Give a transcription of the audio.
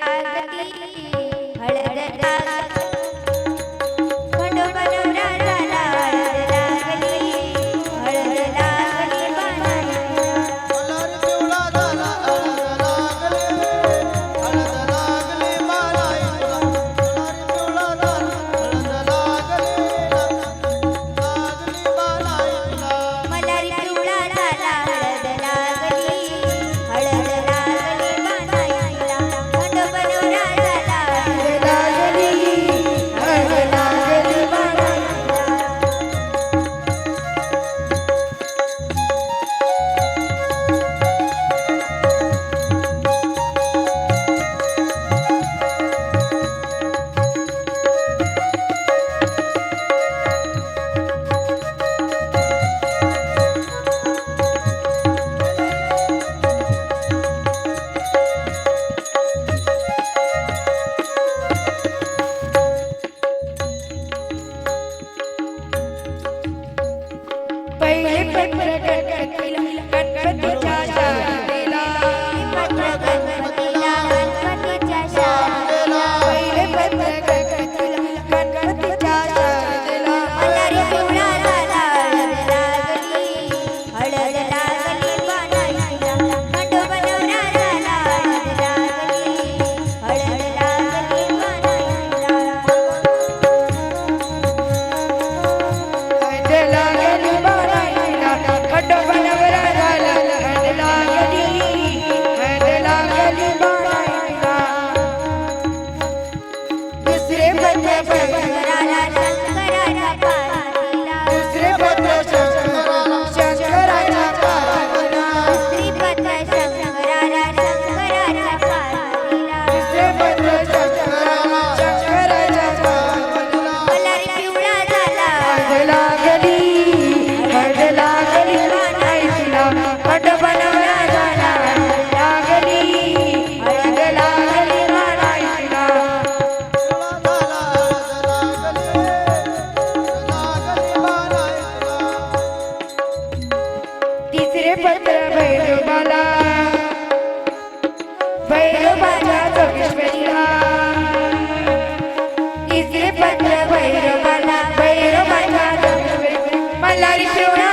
लागली पहिले पत्र पत्र भैरुबाला भैरुबाला जोगेश्वरीला इथे पत्र भैरुबाला भैरुबाला जोगेश्वरी मल्हारी शिवणा